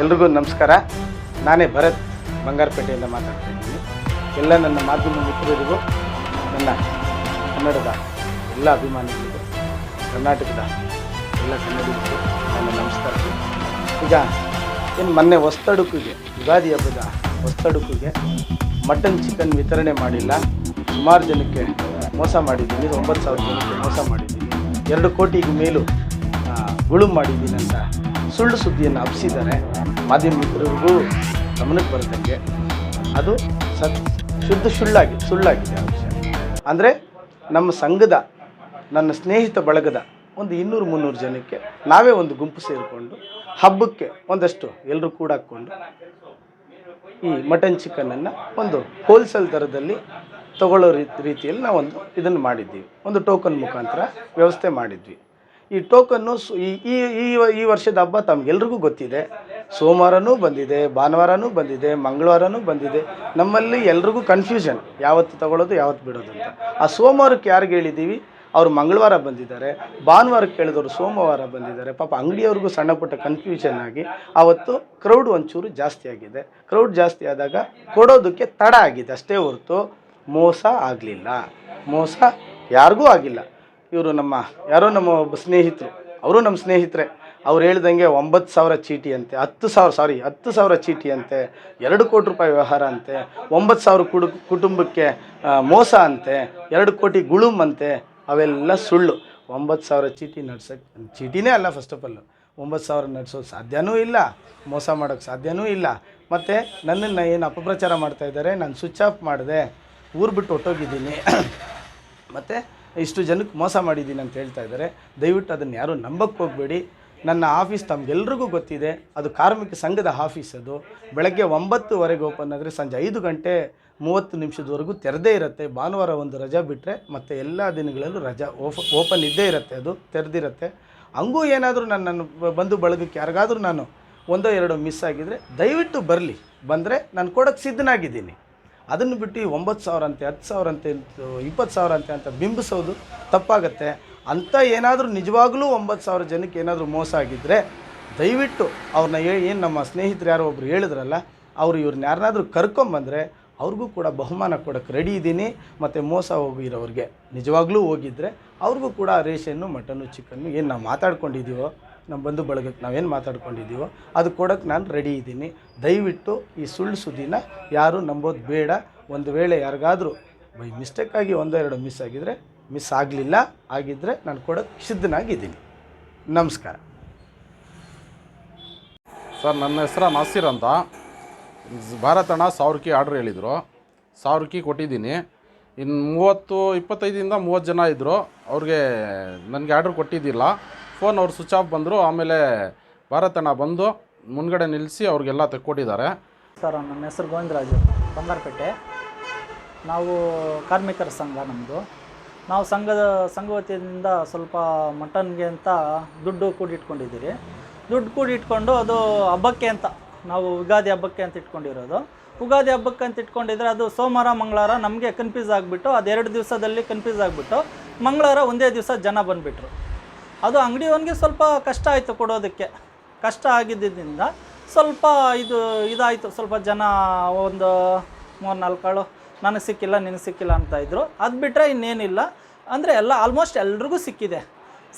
ಎಲ್ರಿಗೂ ನಮಸ್ಕಾರ. ನಾನೇ ಭರತ್ ಬಂಗಾರಪೇಟೆಯಿಂದ ಮಾತಾಡ್ತಾ ಇದ್ದೀನಿ. ಎಲ್ಲ ನನ್ನ ಮಾಧ್ಯಮ ಮಿತ್ರರಿಗೂ ನನ್ನ ಕನ್ನಡದ ಎಲ್ಲ ಅಭಿಮಾನಿಗಳಿಗೂ, ಕರ್ನಾಟಕದ ಎಲ್ಲ ಕನ್ನಡಿಗರಿಗೂ ನನ್ನ ನಮಸ್ಕಾರ. ಈಗ ಏನು ಮೊನ್ನೆ ಹೊಸ್ತಡುಕಿಗೆ, ಯುಗಾದಿ ಹಬ್ಬದ ಹೊಸ್ತಡುಕಿಗೆ ಮಟನ್ ಚಿಕನ್ ವಿತರಣೆ ಮಾಡಿಲ್ಲ. ಸುಮಾರು ಜನಕ್ಕೆ ಮೋಸ ಮಾಡಿದ್ದೀನಿ. ಒಂಬತ್ತು ಸಾವಿರ ಜನಕ್ಕೆ ಮೋಸ ಮಾಡಿದ್ದೀನಿ. ಎರಡು ಕೋಟಿಗೆ ಮೇಲೂ ಗುಳು ಮಾಡಿದ್ದೀನಿ ಅಂತ ಸುಳ್ಳು ಸುದ್ದಿಯನ್ನು ಹಬ್ಬಿಸಿದ್ದಾರೆ ಮಾಧ್ಯಮ ಗಮನಕ್ಕೆ ಬರದಂಗೆ ಅದು ಸತ್, ಶುದ್ಧ ಸುಳ್ಳಾಗಿ, ಸುಳ್ಳಾಗಿದೆ ವಿಷಯ. ಅಂದರೆ ನಮ್ಮ ಸಂಘದ, ನನ್ನ ಸ್ನೇಹಿತ ಬಳಗದ ಒಂದು ಇನ್ನೂರು, ಮುನ್ನೂರು ಜನಕ್ಕೆ ನಾವೇ ಒಂದು ಗುಂಪು ಸೇರಿಕೊಂಡು ಹಬ್ಬಕ್ಕೆ ಒಂದಷ್ಟು ಎಲ್ಲರೂ ಕೂಡ ಹಾಕ್ಕೊಂಡು ಈ ಮಟನ್ ಚಿಕನನ್ನು ಒಂದು ಹೋಲ್ಸೇಲ್ ದರದಲ್ಲಿ ತಗೊಳ್ಳೋ ರೀತಿ ರೀತಿಯಲ್ಲಿ ನಾವೊಂದು ಇದನ್ನು ಮಾಡಿದ್ವಿ ಒಂದು ಟೋಕನ್ ಮುಖಾಂತರ ವ್ಯವಸ್ಥೆ ಮಾಡಿದ್ವಿ. ಈ ಟೋಕನ್ನು ಈ ಈ- ಈ ವರ್ಷದ ಹಬ್ಬ ತಮಗೆಲ್ರಿಗೂ ಗೊತ್ತಿದೆ. ಸೋಮವಾರನೂ ಬಂದಿದೆ, ಭಾನುವಾರನೂ ಬಂದಿದೆ, ಮಂಗಳವಾರನೂ ಬಂದಿದೆ. ನಮ್ಮಲ್ಲಿ ಎಲ್ರಿಗೂ ಕನ್ಫ್ಯೂಷನ್ ಯಾವತ್ತು ತಗೊಳ್ಳೋದು, ಯಾವತ್ತು ಬಿಡೋದು ಅಂತ. ಆ ಸೋಮವಾರಕ್ಕೆ ಯಾರಿಗೆ ಹೇಳಿದ್ದೀವಿ? ಅವರು ಮಂಗಳವಾರ ಬಂದಿದ್ದಾರೆ. ಭಾನುವಾರಕ್ಕೆ ಕೇಳಿದವರು ಸೋಮವಾರ ಬಂದಿದ್ದಾರೆ. ಪಾಪ ಅಂಗಡಿಯವ್ರಿಗೂ ಸಣ್ಣ ಪುಟ್ಟ ಕನ್ಫ್ಯೂಷನ್ ಆಗಿ ಆವತ್ತು ಕ್ರೌಡ್ ಒಂಚೂರು ಜಾಸ್ತಿ ಆಗಿದೆ. ಕ್ರೌಡ್ ಜಾಸ್ತಿ ಆದಾಗ ಕೊಡೋದಕ್ಕೆ ತಡ ಆಗಿದೆ. ಅಷ್ಟೇ ಹೊರತು ಮೋಸ ಆಗಲಿಲ್ಲ. ಮೋಸ ಯಾರಿಗೂ ಆಗಿಲ್ಲ. ಇವರು ನಮ್ಮ, ಯಾರೋ ನಮ್ಮ ಒಬ್ಬ ಸ್ನೇಹಿತರು, ಅವರು ನಮ್ಮ ಸ್ನೇಹಿತರೆ, ಅವ್ರು ಹೇಳ್ದಂಗೆ ಒಂಬತ್ತು ಸಾವಿರ ಚೀಟಿ ಅಂತೆ, ಹತ್ತು ಸಾವಿರ ಸಾರಿ ಹತ್ತು ಸಾವಿರ ಚೀಟಿ ಅಂತೆ, ಎರಡು ಕೋಟಿ ರೂಪಾಯಿ ವ್ಯವಹಾರ ಅಂತೆ, ಒಂಬತ್ತು ಸಾವಿರ ಕುಡು, ಕುಟುಂಬಕ್ಕೆ ಮೋಸ ಅಂತೆ, ಎರಡು ಕೋಟಿ ಗುಳುಮ್ ಅಂತೆ, ಅವೆಲ್ಲ ಸುಳ್ಳು. ಒಂಬತ್ತು ಸಾವಿರ ಚೀಟಿ ನಡ್ಸೋಕ್ಕೆ ಚೀಟಿನೇ ಅಲ್ಲ ಫಸ್ಟ್ ಆಫ್ ಆಲ್ ಒಂಬತ್ತು ಸಾವಿರ ನಡೆಸೋದು ಸಾಧ್ಯನೂ ಇಲ್ಲ, ಮೋಸ ಮಾಡೋಕ್ಕೆ ಸಾಧ್ಯನೂ ಇಲ್ಲ. ಮತ್ತು ನನ್ನನ್ನು ಏನು ಅಪಪ್ರಚಾರ ಮಾಡ್ತಾಯಿದ್ದಾರೆ ನಾನು ಸ್ವಿಚ್ ಆಫ್ ಮಾಡಿದೆ, ಊರು ಬಿಟ್ಟು ಹೊಟ್ಟೋಗಿದ್ದೀನಿ ಮತ್ತು ಇಷ್ಟು ಜನಕ್ಕೆ ಮೋಸ ಮಾಡಿದ್ದೀನಿ ಅಂತ ಹೇಳ್ತಾ ಇದ್ದಾರೆ. ದಯವಿಟ್ಟು ಅದನ್ನು ಯಾರೂ ನಂಬಕ್ಕೆ ಹೋಗಬೇಡಿ. ನನ್ನ ಆಫೀಸ್ ತಮಗೆಲ್ರಿಗೂ ಗೊತ್ತಿದೆ. ಅದು ಕಾರ್ಮಿಕ ಸಂಘದ ಆಫೀಸ್ ಅದು. ಬೆಳಗ್ಗೆ ಒಂಬತ್ತುವರೆಗೆ ಓಪನ್ ಆದರೆ ಸಂಜೆ ಐದು ಗಂಟೆ ಮೂವತ್ತು ನಿಮಿಷದವರೆಗೂ ತೆರೆದೇ ಇರುತ್ತೆ. ಭಾನುವಾರ ಒಂದು ರಜಾ ಬಿಟ್ಟರೆ ಮತ್ತು ಎಲ್ಲ ದಿನಗಳಲ್ಲೂ ರಜಾ ಓಪನ್ ಇದ್ದೇ ಇರುತ್ತೆ ಅದು, ತೆರೆದಿರುತ್ತೆ. ಹಂಗೂ ಏನಾದರೂ ನನ್ನ ನನ್ನ ಬಂಧು ಬಳಗಕ್ಕೆ ಯಾರಿಗಾದರೂ ನಾನು ಒಂದೋ ಎರಡೋ ಮಿಸ್ ಆಗಿದರೆ ದಯವಿಟ್ಟು ಬರಲಿ. ಬಂದರೆ ನಾನು ಕೊಡೋಕ್ಕೆ ಸಿದ್ಧನಾಗಿದ್ದೀನಿ. ಅದನ್ನು ಬಿಟ್ಟು ಒಂಬತ್ತು ಸಾವಿರ ಅಂತೆ, ಹತ್ತು ಸಾವಿರ ಅಂತೆ, ಇಪ್ಪತ್ತು ಸಾವಿರ ಅಂತೆ ಅಂತ ಬಿಂಬಿಸೋದು ತಪ್ಪಾಗತ್ತೆ. ಅಂತ ಏನಾದರೂ ನಿಜವಾಗ್ಲೂ ಒಂಬತ್ತು ಸಾವಿರ ಜನಕ್ಕೆ ಏನಾದರೂ ಮೋಸ ಆಗಿದ್ದರೆ ದಯವಿಟ್ಟು ಅವ್ರನ್ನ ಏನು ನಮ್ಮ ಸ್ನೇಹಿತರು ಯಾರೋ ಒಬ್ರು ಹೇಳಿದ್ರಲ್ಲ, ಅವರು ಇವ್ರನ್ನ ಯಾರನ್ನಾದರೂ ಕರ್ಕೊಂಬಂದರೆ ಅವ್ರಿಗೂ ಕೂಡ ಬಹುಮಾನ ಕೊಡೋಕ್ಕೆ ರೆಡಿ ಇದ್ದೀನಿ. ಮತ್ತು ಮೋಸ ಹೋಗಿರೋರಿಗೆ ನಿಜವಾಗ್ಲೂ ಹೋಗಿದ್ದರೆ ಅವ್ರಿಗೂ ಕೂಡ ರೇಷನ್ನು, ಮಟನ್ನು ಚಿಕನ್ನು ಏನು ನಾವು ಮಾತಾಡ್ಕೊಂಡಿದ್ದೀವೋ ನಮ್ಮ ಬಂಧು ಬಳಗಕ್ಕೆ ನಾವೇನು ಮಾತಾಡ್ಕೊಂಡಿದ್ದೀವೋ ಅದು ಕೊಡೋಕ್ಕೆ ನಾನು ರೆಡಿ ಇದ್ದೀನಿ. ದಯವಿಟ್ಟು ಈ ಸುಳ್ಳು ಸುದ್ದಿನ ಯಾರೂ ನಂಬೋದು ಬೇಡ. ಒಂದು ವೇಳೆ ಯಾರಿಗಾದರೂ ಬೈ ಮಿಸ್ಟೇಕಾಗಿ ಒಂದೋ ಮಿಸ್ ಆಗಿದರೆ ಮಿಸ್ ಆಗಲಿಲ್ಲ ಆಗಿದ್ದರೆ ನಾನು ಕೊಡೋಕ್ಕೆ ಸಿದ್ಧನಾಗಿದ್ದೀನಿ. ನಮಸ್ಕಾರ. ಸರ್, ನನ್ನ ಹೆಸರು ನಾಸಿರ್ ಅಂತ. ಭಾರತಣ್ಣ ಸಾವಿರ ಕಿ ಆರ್ಡ್ರ್ ಹೇಳಿದರು. ಸಾವಿರ ಕಿ ಕೊಟ್ಟಿದ್ದೀನಿ. ಇನ್ನು ಮೂವತ್ತು ಇಪ್ಪತ್ತೈದಿಂದ ಮೂವತ್ತು ಜನ ಇದ್ದರು ಅವ್ರಿಗೆ ನನಗೆ ಆರ್ಡ್ರ್ ಕೊಟ್ಟಿದ್ದಿಲ್ಲ. ಫೋನ್ ಅವ್ರು ಸ್ವಿಚ್ ಆಫ್ ಬಂದರು, ಆಮೇಲೆ ಭಾರತಣ್ಣ ಬಂದು ಮುಂದ್ಗಡೆ ನಿಲ್ಲಿಸಿ ಅವ್ರಿಗೆಲ್ಲ ತೆಕ್ಕೊಟ್ಟಿದ್ದಾರೆ. ಸರ್, ನನ್ನ ಹೆಸರು ಗೋವಿಂದರಾಜು, ಬಂಗಾರಪೇಟೆ. ನಾವು ಕಾರ್ಮಿಕರ ಸಂಘ ನಮ್ಮದು ನಾವು ಸಂಘದ ಸಂಘವತಿಯಿಂದ ಸ್ವಲ್ಪ ಮಟನ್ಗೆ ಅಂತ ದುಡ್ಡು ಕೂಡಿಟ್ಕೊಂಡಿದ್ದೀರಿ. ದುಡ್ಡು ಕೂಡಿಟ್ಕೊಂಡು ಅದು ಹಬ್ಬಕ್ಕೆ ಅಂತ, ನಾವು ಯುಗಾದಿ ಹಬ್ಬಕ್ಕೆ ಅಂತ ಇಟ್ಕೊಂಡಿರೋದು. ಯುಗಾದಿ ಹಬ್ಬಕ್ಕೆ ಅಂತ ಇಟ್ಕೊಂಡಿದ್ರೆ ಅದು ಸೋಮವಾರ, ಮಂಗಳವಾರ ನಮಗೆ ಕನ್ಫ್ಯೂಸ್ ಆಗಿಬಿಟ್ಟು ಅದೆರಡು ದಿವಸದಲ್ಲಿ ಕನ್ಫ್ಯೂಸ್ ಆಗಿಬಿಟ್ಟು, ಮಂಗಳವಾರ ಒಂದೇ ದಿವಸ ಜನ ಬಂದುಬಿಟ್ರು. ಅದು ಅಂಗಡಿಯವನಿಗೆ ಸ್ವಲ್ಪ ಕಷ್ಟ ಆಯಿತು ಕೊಡೋದಕ್ಕೆ. ಕಷ್ಟ ಆಗಿದ್ದರಿಂದ ಸ್ವಲ್ಪ ಇದು, ಇದಾಯಿತು. ಸ್ವಲ್ಪ ಜನ ಒಂದು ಮೂರು ನಾಲ್ಕು ಕಾಳು ನನಗೆ ಸಿಕ್ಕಿಲ್ಲ, ನಿನಗೆ ಸಿಕ್ಕಿಲ್ಲ ಅಂತ ಇದ್ದರು ಅದು ಬಿಟ್ಟರೆ ಇನ್ನೇನಿಲ್ಲ. ಅಂದರೆ ಎಲ್ಲ ಆಲ್ಮೋಸ್ಟ್ ಎಲ್ರಿಗೂ ಸಿಕ್ಕಿದೆ.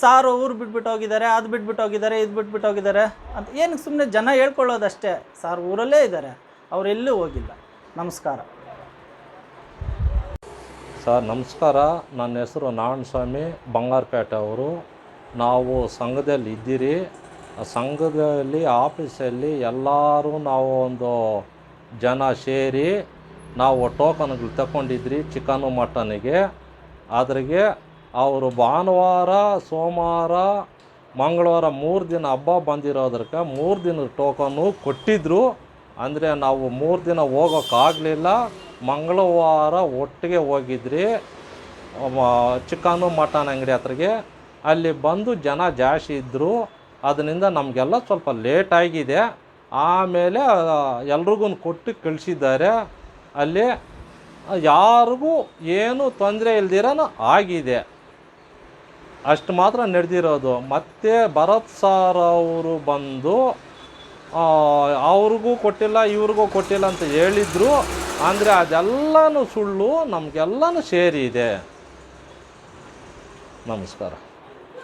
ಸಾರು ಊರು ಬಿಟ್ಬಿಟ್ಟು ಹೋಗಿದ್ದಾರೆ, ಅದು ಬಿಟ್ಬಿಟ್ಟು ಹೋಗಿದ್ದಾರೆ, ಇದು ಬಿಟ್ಬಿಟ್ಟು ಹೋಗಿದ್ದಾರೆ ಅಂತ ಏನು ಸುಮ್ಮನೆ ಜನ ಹೇಳ್ಕೊಳ್ಳೋದಷ್ಟೇ. ಸಾರು ಊರಲ್ಲೇ ಇದ್ದಾರೆ ಅವರೆಲ್ಲೂ ಹೋಗಿಲ್ಲ. ನಮಸ್ಕಾರ. ಸರ್ ನಮಸ್ಕಾರ. ನನ್ನ ಹೆಸರು ನಾರಾಯಣಸ್ವಾಮಿ ಬಂಗಾರಪೇಟೆ ಅವರು. ನಾವು ಸಂಘದಲ್ಲಿ ಇದ್ದೀರಿ. ಸಂಘದಲ್ಲಿ, ಆಫೀಸಲ್ಲಿ ಎಲ್ಲರೂ ನಾವು ಒಂದು ಜನ ಸೇರಿ ನಾವು ಟೋಕನ್ಗಳು ತಗೊಂಡಿದ್ರಿ ಚಿಕನು ಮಟನಿಗೆ ಅದ್ರಿಗೆ ಅವರು ಭಾನುವಾರ, ಸೋಮವಾರ, ಮಂಗಳವಾರ ಮೂರು ದಿನ ಹಬ್ಬ ಬಂದಿರೋದ್ರಕ್ಕೆ ಮೂರು ದಿನದ ಟೋಕನ್ನು ಕೊಟ್ಟಿದ್ದರು ಅಂದರೆ ನಾವು ಮೂರು ದಿನ ಹೋಗೋಕ್ಕಾಗಲಿಲ್ಲ ಮಂಗಳವಾರ ಒಟ್ಟಿಗೆ ಹೋಗಿದ್ರಿ. ಚಿಕನು ಮಟನ್ ಅಂಗಡಿ ಹತ್ರಗೆ. ಅಲ್ಲಿ ಬಂದು ಜನ ಜಾಸ್ತಿ ಇದ್ದರು ಅದರಿಂದ ನಮಗೆಲ್ಲ ಸ್ವಲ್ಪ ಲೇಟ್ ಆಗಿದೆ. ಆಮೇಲೆ ಎಲ್ರಿಗೂ ಕೊಟ್ಟು ಕಳಿಸಿದ್ದಾರೆ. ಅಲ್ಲಿ ಯಾರಿಗೂ ಏನು ತೊಂದರೆ ಇಲ್ದಿರನ ಆಗಿದೆ. ಅಷ್ಟು ಮಾತ್ರ ನಡೆದಿರೋದು. ಮತ್ತೆ ಭರತ್ ಸಾರ್ ಅವರು ಬಂದು ಅವ್ರಿಗೂ ಕೊಟ್ಟಿಲ್ಲ, ಇವ್ರಿಗೂ ಕೊಟ್ಟಿಲ್ಲ ಅಂತ ಹೇಳಿದರು. ಅಂದರೆ ಅದೆಲ್ಲನೂ ಸುಳ್ಳು, ನಮಗೆಲ್ಲನೂ ಸೇರಿದೆ. ನಮಸ್ಕಾರ.